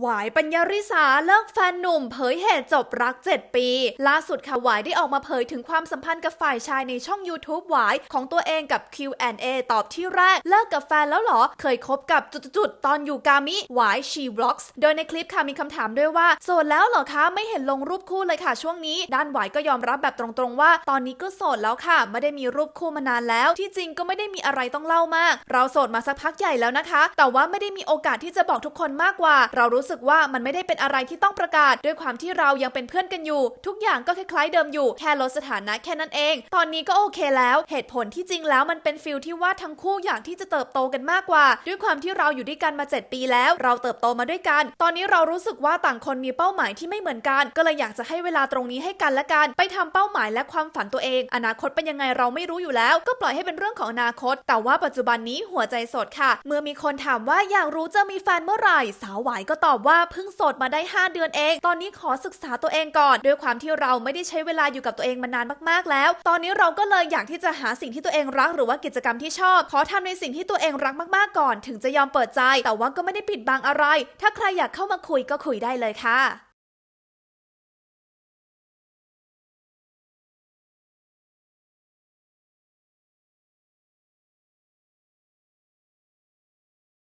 หวายปัญญาริสาเลิกแฟนหนุ่ม เผยเหตุจบรัก 7 ปี ล่าสุดค่ะหวายได้ออกมาเผยถึงความสัมพันธ์กับฝ่ายชายในช่อง YouTube หวายของตัวเองกับ Q&A ตอบที่แรก เลิกกับแฟนแล้วเหรอ เคยคบกับจุดๆตอนอยู่กามิหวายชีบล็อกส์โดยในคลิปค่ะมีคำถามด้วยว่า โสดแล้วเหรอคะ ไม่เห็นลงรูปคู่เลยค่ะช่วงนี้ ด้านหวายก็ยอมรับแบบตรงๆว่า ตอนนี้ก็โสดแล้วค่ะ ไม่ได้มีรูปคู่มานานแล้ว ที่จริงก็ไม่ได้มีอะไรต้องเล่ามาก เราโสดมาสักพักใหญ่แล้วนะคะ แต่ว่าไม่ได้มีโอกาสที่จะบอกทุกคนมากกว่า เรารูู้้สึกว่ามันไม่ได้เป็นอะไรที่ต้องประกาศ ด้วยความที่เรายังเป็นเพื่อนกันอยู่ ทุกอย่างก็คล้ายๆเดิมอยู่ แค่ลดสถานะแค่นั้นเอง ตอนนี้ก็โอเคแล้ว เหตุผลที่จริงแล้วมันเป็นฟิลที่ว่าทั้งคู่อยากที่จะเติบโตกันมากกว่า ด้วยความที่เราอยู่ด้วยกันมา 7 ปีแล้ว เราเติบโตมาด้วยกัน ตอนนี้เรารู้สึกว่าต่างคนมีเป้าหมายที่ไม่เหมือนกัน ก็เลยอยากจะให้เวลาตรงนี้ให้กันและกัน ไปทำเป้าหมายและความฝันตัวเอง อนาคตเป็นยังไงเราไม่รู้อยู่แล้ว ก็ปล่อยให้เป็นเรื่องของอนาคต แต่ว่าปัจจุบันนี้หัวใจสดค่ะ เมื่อมีคนถามว่าอยากรู้จะมีแฟนเมื่อไหร่ สาวหวายก็ตอบว่าเพิ่งโสดมาได้ 5 เดือนเอง ตอนนี้ขอศึกษาตัวเองก่อน ด้วยความที่เราไม่ได้ใช้เวลาอยู่กับตัวเองมานานมากๆแล้ว ตอนนี้เราก็เลยอยากที่จะหาสิ่งที่ตัวเองรัก หรือว่ากิจกรรมที่ชอบ ขอทำในสิ่งที่ตัวเองรักมากๆก่อน ถึงจะยอมเปิดใจ แต่ว่าก็ไม่ได้ปิดบังอะไร ถ้าใครอยากเข้ามาคุยก็คุยได้เลยค่ะ